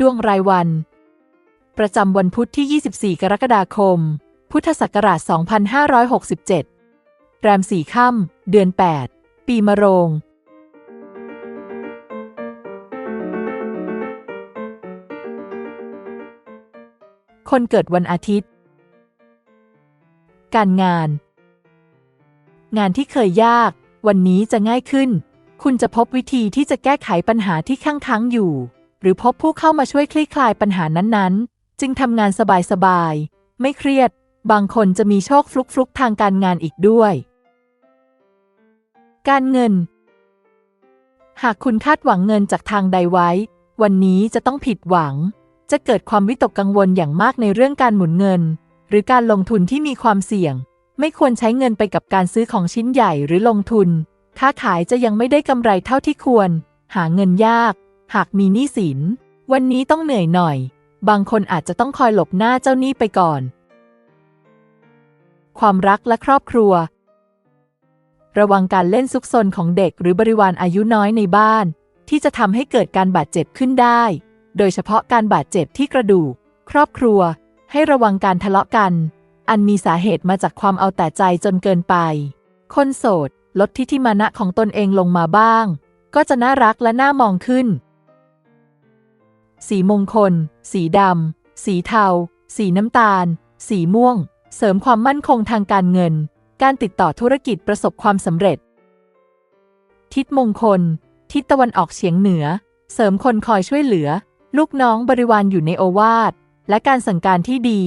ดวงรายวัน ประจำวันพุธที่ 24 กรกฎาคม พุทธศักราช 2567 แรมสี่ค่ำเดือน 8 ปีมะโรง คนเกิดวันอาทิตย์ การงาน งานที่เคยยาก วันนี้จะง่ายขึ้น คุณจะพบวิธีที่จะแก้ไขปัญหาที่ค้างค้างอยู่ หรือพบผู้เข้ามาช่วยคลี่คลายปัญหานั้นๆ จึงทำงานสบายๆ ไม่เครียด บางคนจะมีโชคฟลุกๆ ทางการงานอีกด้วย การเงิน หากคุณคาดหวังเงินจากทางใดไว้ วันนี้จะต้องผิดหวัง จะเกิดความวิตกกังวลอย่างมากในเรื่องการหมุนเงิน หรือการลงทุนที่มีความเสี่ยง ไม่ควรใช้เงินไปกับการซื้อของชิ้นใหญ่หรือลงทุน ค้าขายจะยังไม่ได้กำไรเท่าที่ควร หาเงินยาก หากมีหนี้สิน วันนี้ต้องเหนื่อยหน่อย บางคนอาจจะต้องคอยหลบหน้าเจ้าหนี้ไปก่อน ความรักและครอบครัว ระวังการเล่นซุกซนของเด็กหรือบริวารอายุน้อยในบ้าน ที่จะทำให้เกิดการบาดเจ็บขึ้นได้ โดยเฉพาะการบาดเจ็บที่กระดูก ครอบครัว ให้ระวังการทะเลาะกัน อันมีสาเหตุมาจากความเอาแต่ใจจนเกินไป คนโสดลดทิฐิมานะของตนเองลงมาบ้าง ก็จะน่ารักและน่ามองขึ้น สีมงคล สีดำ สีเทา สีน้ำตาล สีม่วง เสริมความมั่นคงทางการเงิน การติดต่อธุรกิจประสบความสำเร็จ ทิศมงคล ทิศตะวันออกเฉียงเหนือ เสริมคนคอยช่วยเหลือ ลูกน้องบริวารอยู่ในโอวาท และการสั่งการที่ดี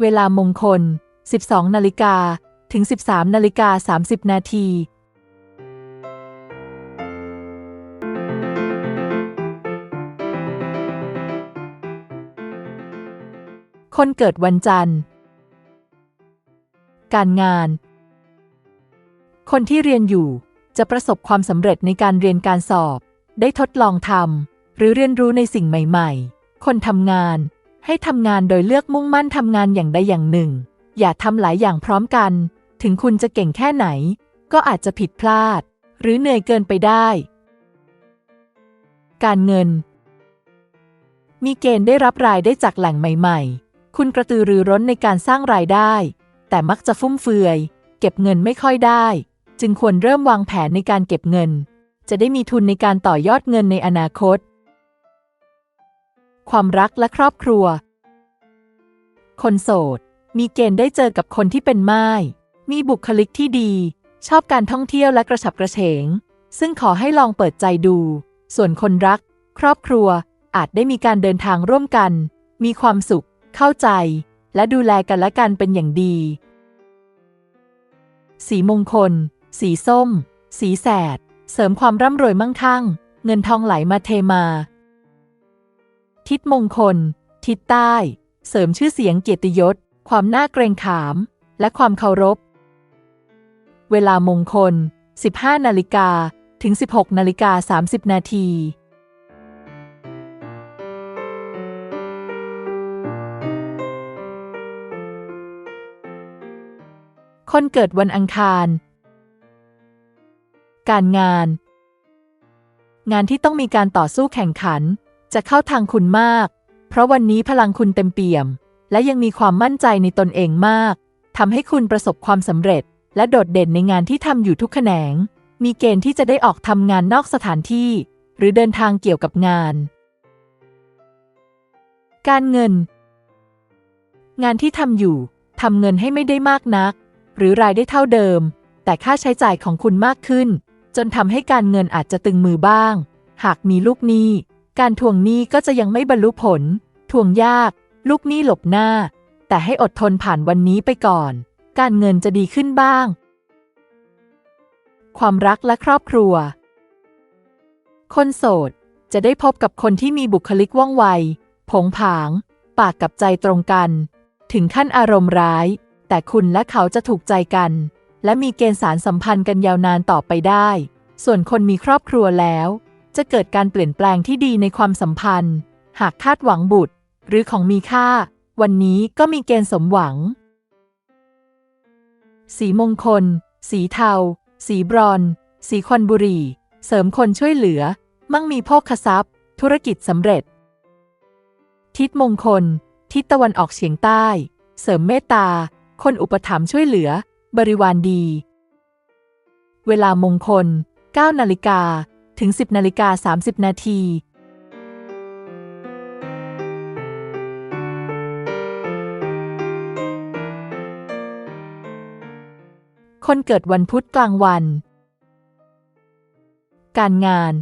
เวลามงคล 12 นาฬิกา ถึง 13 นาฬิกา 30 นาที คนเกิดวันจันทร์ การงาน คนที่เรียนอยู่จะประสบความสำเร็จในการเรียนการสอบ ได้ทดลองทำหรือเรียนรู้ในสิ่งใหม่ๆ คนทำงานให้ทำงานโดยเลือกมุ่งมั่นทำงานอย่างใดอย่างหนึ่ง อย่าทำหลายอย่างพร้อมกัน ถึงคุณจะเก่งแค่ไหน ก็อาจจะผิดพลาด หรือเหนื่อยเกินไปได้ การเงิน มีเกณฑ์ได้รับรายได้จากแหล่งใหม่ ๆ คุณกระตือรือร้นในการสร้างรายได้ แต่มักจะฟุ่มเฟือย เก็บเงินไม่ค่อยได้ จึงควรเริ่มวางแผนในการเก็บเงิน จะได้มีทุนในการต่อยอดเงินในอนาคต ความรักและครอบครัว คนโสด มีเกณฑ์ได้เจอกับคนที่เป็นไม้มีบุคลิกที่ดี ชอบการท่องเที่ยวและกระฉับกระเฉง ซึ่งขอให้ลองเปิดใจดู ส่วนคนรัก ครอบครัวอาจได้มีการเดินทางร่วมกัน มีความสุข เข้าใจ และดูแลกันและกันเป็นอย่างดี สีมงคล สีส้ม สีแสด เสริมความร่ำรวยมั่งคั่ง เงินทองไหลมาเทมา ทิศมงคล ทิศใต้ เสริมชื่อเสียงเกียรติยศ ความน่าเกรงขาม และความเคารพ เวลามงคล 15 นาฬิกาถึง 16 นาฬิกา 30 นาที คนเกิดวันอังคาร การงาน งานที่ต้องมีการต่อสู้แข่งขัน จะเข้าทางคุณมาก เพราะวันนี้พลังคุณเต็มเปี่ยม และยังมีความมั่นใจในตนเองมากทำให้คุณประสบความสำเร็จ และโดดเด่นในงานที่ทำอยู่ทุกแขนง มีเกณฑ์ที่จะได้ออกทำงานนอกสถานที่ หรือเดินทางเกี่ยวกับงาน การเงิน งานที่ทำอยู่ทำเงินให้ไม่ได้มากนัก หรือรายได้เท่าเดิม แต่ค่าใช้จ่ายของคุณมากขึ้น จนทำให้การเงินอาจจะตึงมือบ้าง หากมีลูกหนี้ การทวงหนี้ก็จะยังไม่บรรลุผล ทวงยาก ลูกหนี้หลบหน้า แต่ให้อดทนผ่านวันนี้ไปก่อน การเงินจะดีขึ้นบ้าง ความรักและครอบครัว คนโสดจะได้พบกับคนที่มีบุคลิกว่องไว ผงผาง ปากกับใจตรงกัน ถึงขั้นอารมณ์ร้าย แต่คุณและเขาจะถูกใจกัน และมีเกณฑ์สารสัมพันธ์กันยาวนานต่อไปได้ ส่วนคนมีครอบครัวแล้ว จะเกิดการเปลี่ยนแปลงที่ดีในความสัมพันธ์ หากคาดหวังบุตร หรือของมีค่า วันนี้ก็มีเกณฑ์สมหวัง สีมงคล สีเทา สีบรอน สีควันบุรี เสริมคนช่วยเหลือ มั่งมีโภคทรัพย์ ธุรกิจสำเร็จ ทิศมงคล ทิศตะวันออกเฉียงใต้ เสริมเมตตา คนอุปถัมภ์ช่วยเหลือ บริวารดี เวลามงคล 9 นาฬิกา ถึง 10 นาฬิกา 30 นาทีคนเกิดวันพุธกลางวัน การงาน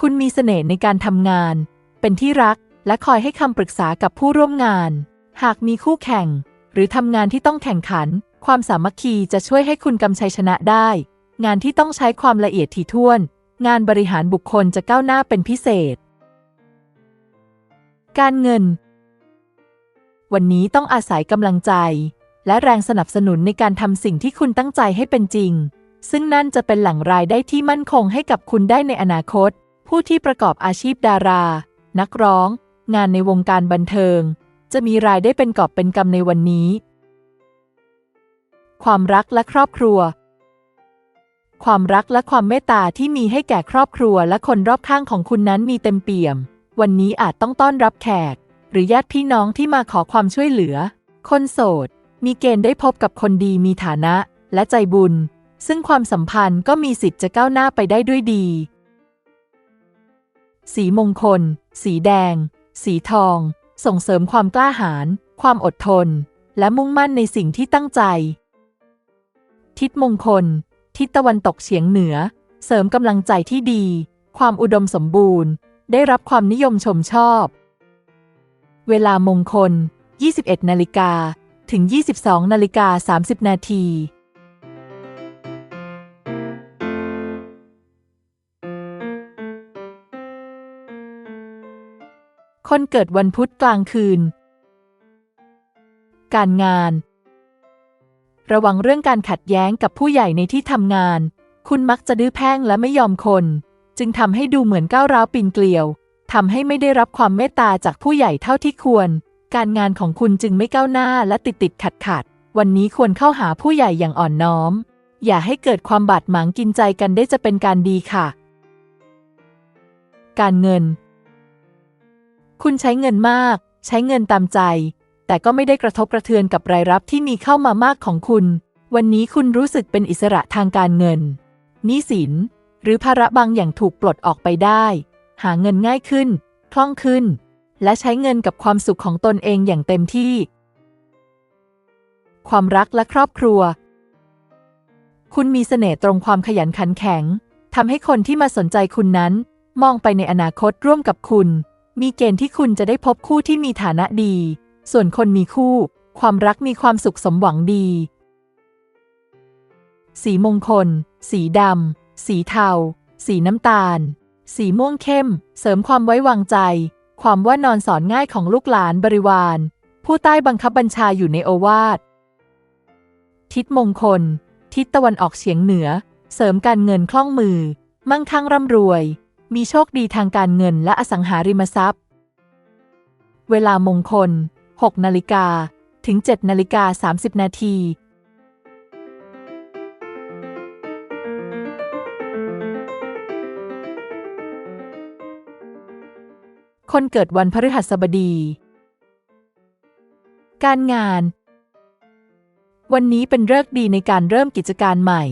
คุณมีเสน่ห์ในการทำงาน เป็นที่รักและคอยให้คำปรึกษากับผู้ร่วมงาน หากมีคู่แข่ง รือทำงานที่ต้องแข่งขัน ความสามัคคีจะช่วยให้คุณกำชัยชนะได้ งานที่ต้องใช้ความละเอียดถี่ถ้วน งานบริหารบุคคลจะก้าวหน้าเป็นพิเศษ การเงิน วันนี้ต้องอาศัยกำลังใจ และแรงสนับสนุนในการทำสิ่งที่คุณตั้งใจให้เป็นจริง ซึ่งนั่นจะเป็นแหล่งรายได้ที่มั่นคงให้กับคุณได้ในอนาคต ผู้ที่ประกอบอาชีพดารา นักร้อง งานในวงการบันเทิง จะมีรายได้เป็นกอบเป็นกำในวันนี้ ความรักและครอบครัว ความรักและความเมตตาที่มีให้แก่ครอบครัวและคนรอบข้างของคุณนั้นมีเต็มเปี่ยม วันนี้อาจต้องต้อนรับแขก หรือญาติพี่น้องที่มาขอความช่วยเหลือ คนโสด มีเกณฑ์ได้พบกับคนดีมีฐานะ และใจบุญ ซึ่งความสัมพันธ์ก็มีสิทธิ์จะก้าวหน้าไปได้ด้วยดี สีมงคล สีแดง สีทอง ส่งเสริมความกล้าหาญ ความอดทน และมุ่งมั่นในสิ่งที่ตั้งใจ ทิศมงคล ทิศตะวันตกเฉียงเหนือ เสริมกำลังใจที่ดี ความอุดมสมบูรณ์ ได้รับความนิยมชมชอบ เวลามงคล 21 นาฬิกา ถึง 22 นาฬิกา 30 นาที คนเกิดวันพุธกลางคืน การงาน ระวังเรื่องการขัดแย้งกับผู้ใหญ่ในที่ทำงาน คุณมักจะดื้อแพ่งและไม่ยอมคน จึงทำให้ดูเหมือนก้าวร้าวปีนเกลียวทำให้ไม่ได้รับความเมตตาจากผู้ใหญ่เท่าที่ควร การงานของคุณจึงไม่ก้าวหน้าและติดติดขัดขัด วันนี้ควรเข้าหาผู้ใหญ่อย่างอ่อนน้อม อย่าให้เกิดความบาดหมางกินใจกันได้จะเป็นการดีค่ะ การเงิน คุณใช้เงินมาก ใช้เงินตามใจ แต่ก็ไม่ได้กระทบกระเทือนกับรายรับที่มีเข้ามามากของคุณ วันนี้คุณรู้สึกเป็นอิสระทางการเงินหนี้สิน หรือภาระบางอย่างถูกปลดออกไปได้ หาเงินง่ายขึ้น คล่องขึ้น และใช้เงินกับความสุขของตนเองอย่างเต็มที่ ความรักและครอบครัว คุณมีเสน่ห์ตรงความขยันขันแข็งทำให้คนที่มาสนใจคุณนั้น มองไปในอนาคตร่วมกับคุณ มีเกณฑ์ที่คุณจะได้พบคู่ที่มีฐานะดี ส่วนคนมีคู่ ความรักมีความสุขสมหวังดี สีมงคล สีดำ สีเทา สีน้ำตาล สีม่วงเข้ม เสริมความไว้วางใจ ความว่านอนสอนง่ายของลูกหลานบริวาร ผู้ใต้บังคับบัญชาอยู่ในโอวาท ทิศมงคล ทิศตะวันออกเฉียงเหนือ เสริมการเงินคล่องมือ มั่งคั่งร่ำรวย มีโชคดีทางการเงินและอสังหาริมทรัพย์ เวลามงคล 6 นาฬิกา ถึง 7 นาฬิกา 30 นาทีคนเกิดวันพฤหัสบดี การงาน วันนี้เป็นฤกษ์ดีในการเริ่มกิจการใหม่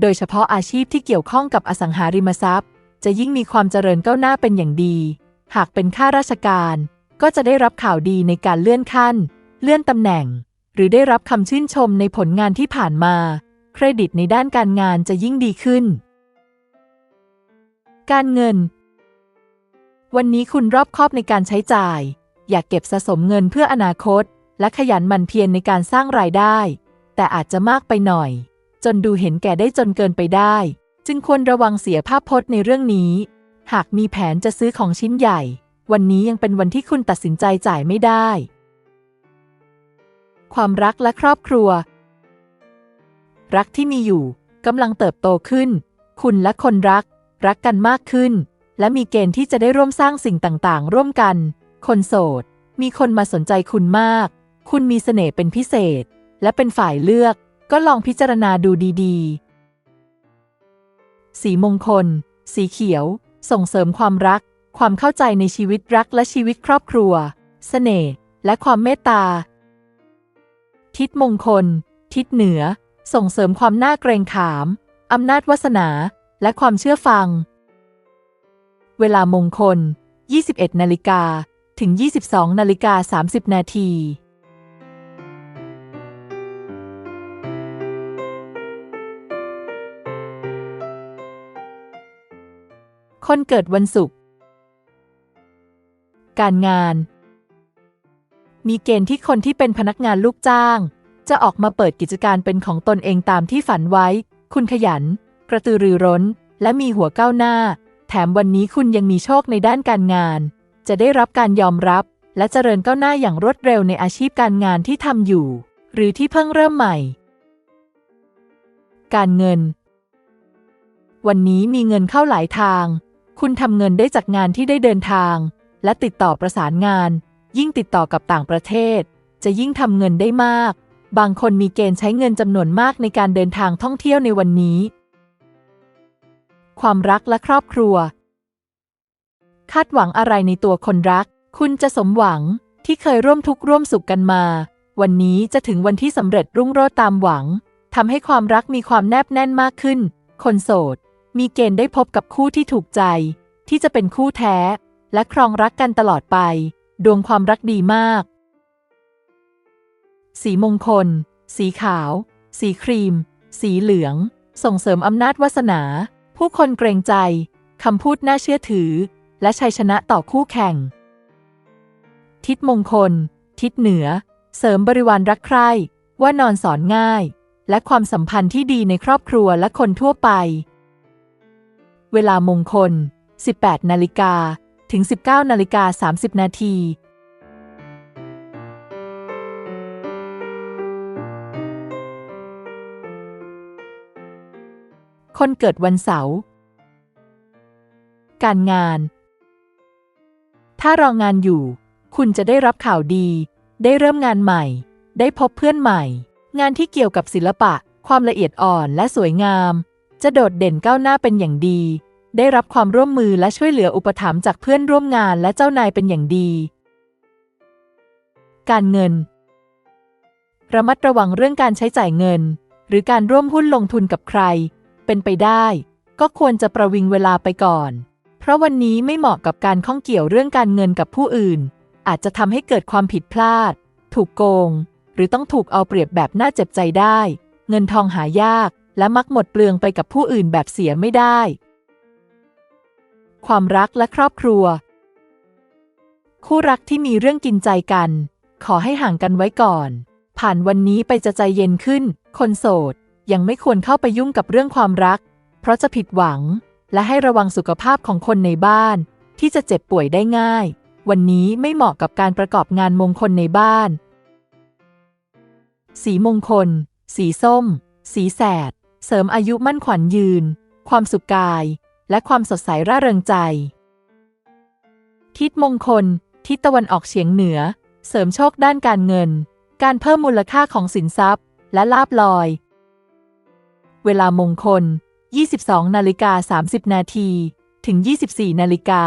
โดยเฉพาะอาชีพที่เกี่ยวข้องกับอสังหาริมทรัพย์ จะยิ่งมีความเจริญก้าวหน้าเป็นอย่างดี หากเป็นข้าราชการ ก็จะได้รับข่าวดีในการเลื่อนขั้น เลื่อนตำแหน่ง หรือได้รับคำชื่นชมในผลงานที่ผ่านมา เครดิตในด้านการงานจะยิ่งดีขึ้น การเงิน วันนี้คุณรอบคอบในการใช้จ่าย อยากเก็บสะสมเงินเพื่ออนาคต และขยันหมั่นเพียรในการสร้างรายได้ แต่อาจจะมากไปหน่อย จนดูเห็นแก่ได้จนเกินไปได้ จึงควรระวังเสียภาพพจน์ในเรื่องนี้ หากมีแผนจะซื้อของชิ้นใหญ่ วันนี้ยังเป็นวันที่คุณตัดสินใจจ่ายไม่ได้ ความรักและครอบครัว รักที่มีอยู่กำลังเติบโตขึ้น คุณและคนรัก รักกันมากขึ้น และมีเกณฑ์ที่จะได้ร่วมสร้างสิ่งต่างๆ ร่วมกัน คนโสด มีคนมาสนใจคุณมาก คุณมีเสน่ห์เป็นพิเศษ และเป็นฝ่ายเลือก ก็ลองพิจารณาดูดี ๆ สีมงคล สีเขียว ส่งเสริมความรัก ความเข้าใจในชีวิตรักและชีวิตครอบครัวเสน่ห์และความเมตตา ทิศมงคล ทิศเหนือ ส่งเสริมความน่าเกรงขาม อำนาจวาสนา และความเชื่อฟัง เวลามงคล 21 นาฬิกาถึง 22 นาฬิกา 30 นาที คนเกิดวันศุกร์ การงาน มีเกณฑ์ที่คนที่เป็นพนักงานลูกจ้าง จะออกมาเปิดกิจการเป็นของตนเองตามที่ฝันไว้ คุณขยัน กระตือรือร้น และมีหัวก้าวหน้า แถมวันนี้คุณยังมีโชคในด้านการงาน จะได้รับการยอมรับ และเจริญก้าวหน้าอย่างรวดเร็วในอาชีพการงานที่ทำอยู่ หรือที่เพิ่งเริ่มใหม่ การเงินวันนี้มีเงินเข้าหลายทาง คุณทำเงินได้จากงานที่ได้เดินทาง และติดต่อประสานงาน ยิ่งติดต่อกับต่างประเทศ จะยิ่งทำเงินได้มาก บางคนมีเกณฑ์ใช้เงินจำนวนมากในการเดินทางท่องเที่ยวในวันนี้ ความรักและครอบครัว คาดหวังอะไรในตัวคนรัก คุณจะสมหวังที่เคยร่วมทุกข์ร่วมสุขกันมา วันนี้จะถึงวันที่สำเร็จรุ่งโรจน์ตามหวังทำให้ความรักมีความแนบแน่นมากขึ้น คนโสด มีเกณฑ์ได้พบกับคู่ที่ถูกใจ ที่จะเป็นคู่แท้ และครองรักกันตลอดไป ดวงความรักดีมาก สีมงคล สีขาว สีครีม สีเหลือง ส่งเสริมอำนาจวาสนา ผู้คนเกรงใจคำพูดน่าเชื่อถือ และชัยชนะต่อคู่แข่ง ทิศมงคล ทิศเหนือ เสริมบริวารรักใคร่ว่านอนสอนง่าย และความสัมพันธ์ที่ดีในครอบครัวและคนทั่วไป เวลามงคล 18 นาฬิกา ถึง 19 นาฬิกา 30 นาทีคนเกิดวันเสาร์ การงาน ถ้ารองานอยู่ คุณจะได้รับข่าวดี ได้เริ่มงานใหม่ ได้พบเพื่อนใหม่ งานที่เกี่ยวกับศิลปะ ความละเอียดอ่อนและสวยงาม จะโดดเด่นก้าวหน้าเป็นอย่างดี ได้รับความร่วมมือและช่วยเหลืออุปถัมภ์จากเพื่อนร่วมงานและเจ้านายเป็นอย่างดี การเงิน ระมัดระวังเรื่องการใช้จ่ายเงิน หรือการร่วมหุ้นลงทุนกับใคร เป็นไปได้ ก็ควรจะประวิงเวลาไปก่อน เพราะวันนี้ไม่เหมาะกับการข้องเกี่ยวเรื่องการเงินกับผู้อื่น อาจจะทำให้เกิดความผิดพลาด ถูกโกง หรือต้องถูกเอาเปรียบแบบน่าเจ็บใจได้ เงินทองหายาก และมักหมดเปลืองไปกับผู้อื่นแบบเสียไม่ได้ ความรักและครอบครัว คู่รักที่มีเรื่องกินใจกัน ขอให้ห่างกันไว้ก่อน ผ่านวันนี้ไปจะใจเย็นขึ้น คนโสด ยังไม่ควรเข้าไปยุ่งกับเรื่องความรัก เพราะจะผิดหวัง และให้ระวังสุขภาพของคนในบ้าน ที่จะเจ็บป่วยได้ง่าย วันนี้ไม่เหมาะกับการประกอบงานมงคลในบ้าน สีมงคล สีส้ม สีแสด เสริมอายุมั่นขวัญยืน ความสุขกาย และความสดใสร่าเริงใจ ทิศมงคล ทิศตะวันออกเฉียงเหนือ เสริมโชคด้านการเงิน การเพิ่มมูลค่าของสินทรัพย์ และลาบลอย เวลามงคล 22 นาฬิกา 30 นาที ถึง 24 นาฬิกา